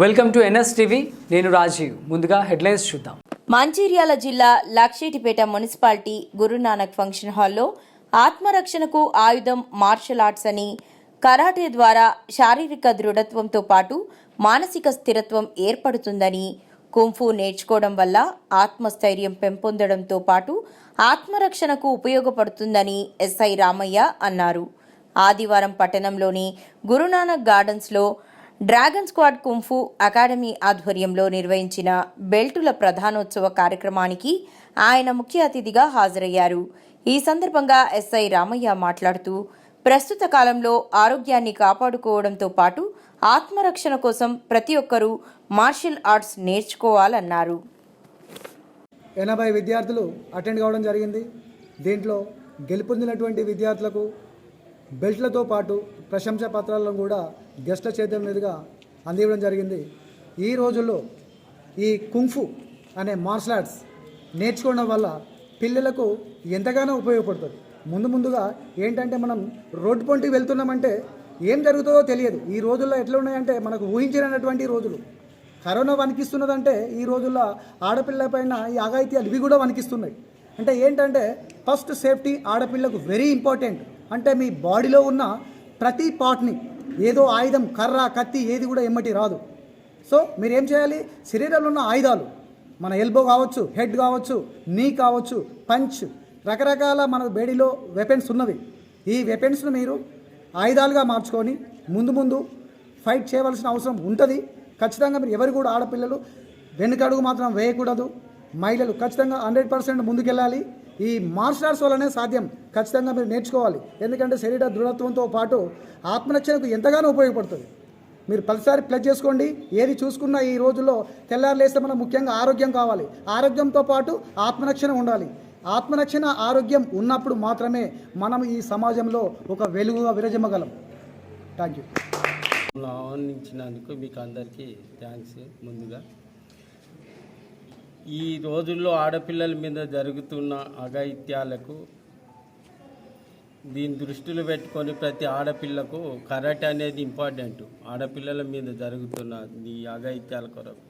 Welcome to NS TV. నేను రాజీవ్. ముందుగా headlines చూద్దాం. మంచిర్యాల జిల్లా లక్షేటిపేట మున్సిపాలిటీ గురునానక్ ఫంక్షన్ హాల్లో ఆత్మరక్షణకు ఆయుధం మార్షల్ ఆర్ట్స్ అని కరాటే ద్వారా శారీరక దృఢత్వంతో పాటు మానసిక స్థిరత్వం ఏర్పడుతుందని కుంఫు నేర్చుకోవడం వల్ల ఆత్మస్థైర్యం పెంపొందడంతో పాటు ఆత్మరక్షణకు ఉపయోగపడుతుందని ఎస్ఐ రామయ్య అన్నారు. ఆదివారం పట్టణంలోని గురునానక్ గార్డెన్స్లో డ్రాగన్ స్క్వాడ్ కుంఫు అకాడమీ ఆధ్వర్యంలో నిర్వహించిన బెల్టుల ప్రధానోత్సవ కార్యక్రమానికి ఆయన ముఖ్య అతిథిగా హాజరయ్యారు. ఈ సందర్భంగా ఎస్ఐ రామయ్య మాట్లాడుతూ ప్రస్తుత కాలంలో ఆరోగ్యాన్ని కాపాడుకోవడంతో పాటు ఆత్మరక్షణ కోసం ప్రతి ఒక్కరూ మార్షల్ ఆర్ట్స్ నేర్చుకోవాలన్నారు. ఎనభై విద్యార్థులు అటెండ్ కావడం జరిగింది. దీంట్లో గెలుపొందినటువంటి విద్యార్థులకు బెల్ట్లతో పాటు ప్రశంసా పత్రాలను కూడా గెస్ట్ల చేతుల మీదుగా అందివ్వడం జరిగింది. ఈ రోజుల్లో ఈ కుంఫు అనే మార్షల్ ఆర్ట్స్ నేర్చుకోవడం వల్ల పిల్లలకు ఎంతగానో ఉపయోగపడుతుంది. ముందు ముందుగా ఏంటంటే మనం రోడ్డు పొంటికి వెళ్తున్నామంటే ఏం జరుగుతుందో తెలియదు. ఈ రోజుల్లో ఎట్లా ఉన్నాయంటే మనకు ఊహించినటువంటి రోజులు. కరోనా వణికిస్తున్నదంటే ఈ రోజుల్లో ఆడపిల్ల పైన ఈ అఘాయిత్యాలు ఇవి కూడా వణికిస్తున్నాయి. అంటే ఏంటంటే ఫస్ట్ సేఫ్టీ ఆడపిల్లకు వెరీ ఇంపార్టెంట్. అంటే మీ బాడీలో ఉన్న ప్రతి పార్ట్ని ఏదో ఆయుధం కర్ర కత్తి ఏది కూడా ఎమ్మటి రాదు. సో మీరు ఏం చేయాలి? శరీరంలో ఉన్న ఆయుధాలు మన ఎల్బో కావచ్చు హెడ్ కావచ్చు నీ కావచ్చు పంచ్ రకరకాల మన బేడీలో వెపన్స్ ఉన్నవి. ఈ వెపన్స్ను మీరు ఆయుధాలుగా మార్చుకొని ముందు ముందు ఫైట్ చేయవలసిన అవసరం ఉంటుంది. ఖచ్చితంగా మీరు ఎవరు కూడా ఆడపిల్లలు వెనుకడుగు మాత్రం వేయకూడదు. మహిళలు ఖచ్చితంగా హండ్రెడ్ పర్సెంట్ ముందుకెళ్ళాలి. ఈ మార్షల్ ఆర్ట్స్ వల్లనే సాధ్యం. ఖచ్చితంగా మీరు నేర్చుకోవాలి. ఎందుకంటే శరీర దృఢత్వంతో పాటు ఆత్మరక్షణకు ఎంతగానో ఉపయోగపడుతుంది. మీరు ప్రతిసారి ప్లస్ చేసుకోండి. ఏది చూసుకున్నా ఈ రోజుల్లో తెల్లారులేస్తే లేస్తే మనకు ముఖ్యంగా ఆరోగ్యం కావాలి. ఆరోగ్యంతో పాటు ఆత్మరక్షణ ఉండాలి. ఆత్మరక్షణ ఆరోగ్యం ఉన్నప్పుడు మాత్రమే మనం ఈ సమాజంలో ఒక వెలుగుగా విరజమ్మగలం. థ్యాంక్ యూ ఆహ్వానించినందుకు మీకు అందరికీ థ్యాంక్స్ ముందుగా ఈ రోజుల్లో ఆడపిల్లల మీద జరుగుతున్న అఘాయిత్యాలకు దీని దృష్టిలో పెట్టుకొని ప్రతి ఆడపిల్లకు కరాటే అనేది ఇంపార్టెంట్. ఆడపిల్లల మీద జరుగుతున్న ఈ అఘాయిత్యాల కొరకు.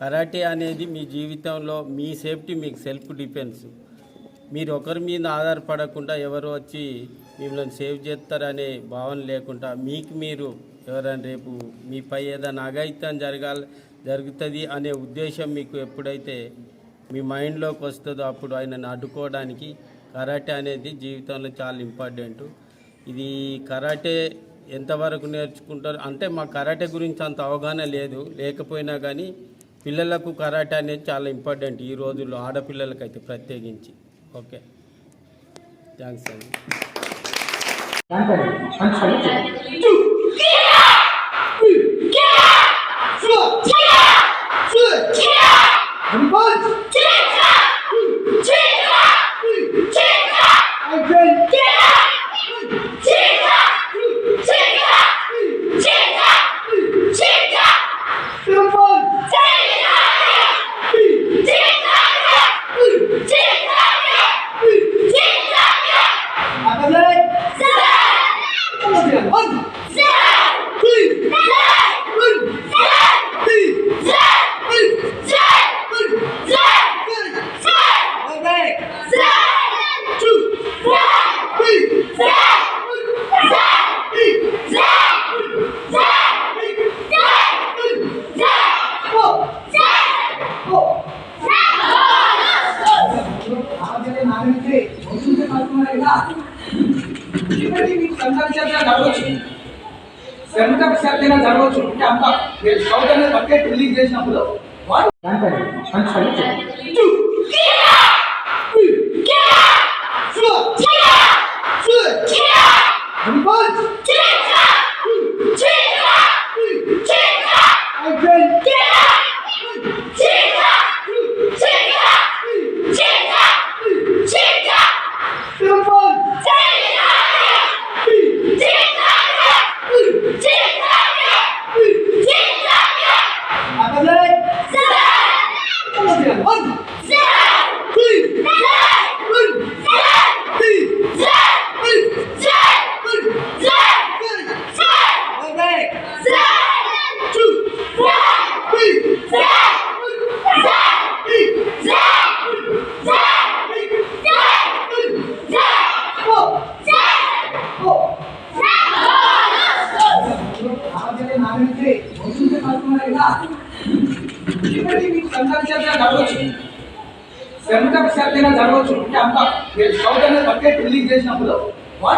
కరాటే అనేది మీ జీవితంలో మీ సేఫ్టీ మీకు సెల్ఫ్ డిఫెన్స్. మీరు ఒకరి మీద ఆధారపడకుండా ఎవరు వచ్చి మిమ్మల్ని సేవ్ చేస్తారనే భావన లేకుండా మీకు మీరు ఎవరైనా రేపు మీపై ఏదైనా అఘాయిత్యం జరగాలి జరుగుతుంది అనే ఉద్దేశం మీకు ఎప్పుడైతే మీ మైండ్లోకి వస్తుందో అప్పుడు ఆయనను అడ్డుకోవడానికి కరాటే అనేది జీవితంలో చాలా ఇంపార్టెంట్ ఇది కరాటే ఎంతవరకు నేర్చుకుంటారు? అంటే మా కరాటే గురించి అంత అవగాహన లేదు. లేకపోయినా కానీ పిల్లలకు కరాటే అనేది చాలా ఇంపార్టెంట్ ఈ రోజుల్లో ఆడపిల్లలకైతే ప్రత్యేకించి. ఓకే. థ్యాంక్స్ అండి సెంటర్ సర్జన జరగవచ్చు అంటే అంత మీరు సౌత్ అనేది బకెట్ రిలీజ్ చేసినప్పుడు వాడు good. అంటే వస్తుంది సంతర్శంగా జరగవచ్చు. సెంటర్ సర్వేగా జరగవచ్చు. అంటే అంత మీరు సౌత్ అనేది రిలీజ్ చేసినప్పుడు